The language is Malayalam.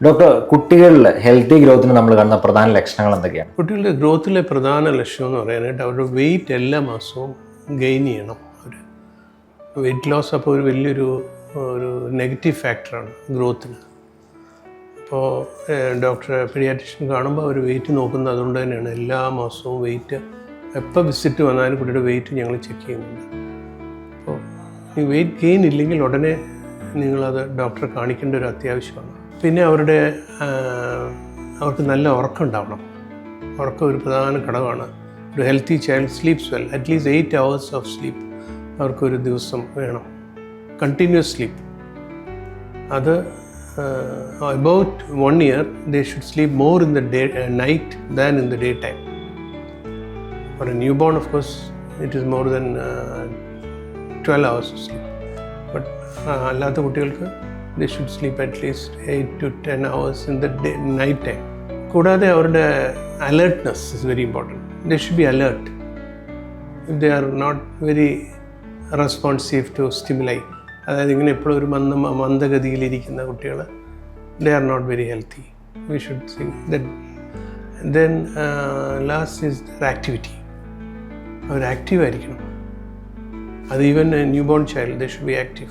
ഡോക്ടർ കുട്ടികളിലെ ഹെൽത്തി ഗ്രോത്തിന് നമ്മൾ കാണുന്ന പ്രധാന ലക്ഷണങ്ങൾ എന്തൊക്കെയാണ്? കുട്ടികളുടെ ഗ്രോത്തിലെ പ്രധാന ലക്ഷ്യം എന്ന് പറയാനായിട്ട് അവരുടെ വെയിറ്റ് എല്ലാ മാസവും ഗെയിൻ ചെയ്യണം അവർ വെയിറ്റ് ലോസ് അപ്പോൾ ഒരു വലിയൊരു ഒരു നെഗറ്റീവ് ഫാക്ടറാണ് ഗ്രോത്തിന് അപ്പോൾ ഡോക്ടർ പീഡിയാട്രിഷ്യൻ കാണുമ്പോൾ അവർ വെയിറ്റ് നോക്കുന്നത് അതുകൊണ്ട് തന്നെയാണ് എല്ലാ മാസവും വെയിറ്റ് എപ്പോൾ വിസിറ്റ് വന്നാലും കുട്ടിയുടെ വെയിറ്റ് ഞങ്ങൾ ചെക്ക് ചെയ്യുന്നുണ്ട്. അപ്പോൾ ഈ വെയിറ്റ് ഗെയിൻ ഇല്ലെങ്കിൽ ഉടനെ നിങ്ങളത് ഡോക്ടറെ കാണിക്കേണ്ട ഒരു അത്യാവശ്യമാണ്. പിന്നെ അവരുടെ അവർക്ക് നല്ല ഉറക്കം ഉണ്ടാവണം ഉറക്കം ഒരു പ്രധാന ഘടകമാണ്. ഒരു healthy child sleeps well at least eight hours of sleep അവർക്കൊരു ദിവസം വേണം. കണ്ടിന്യൂസ് സ്ലീപ്പ് അത് about one year they should sleep more in the day night than in the day time for a newborn of course it uh, 12 hours of sleep. But uh, അല്ലാത്ത കുട്ടികൾക്ക് they should sleep at least eight to ten hours in the day night time കൂടാതെ അവരുടെ alertness is very important they should be alert if they are not very responsive to stimuli അതായത് ഇങ്ങനെ എപ്പോഴും ഒരു മന്ദ മന്ദഗതിയിലിരിക്കുന്ന കുട്ടികൾ they are not very healthy we should see then last is activity our active ആയിരിക്കണം. അത് even newborn child they should be active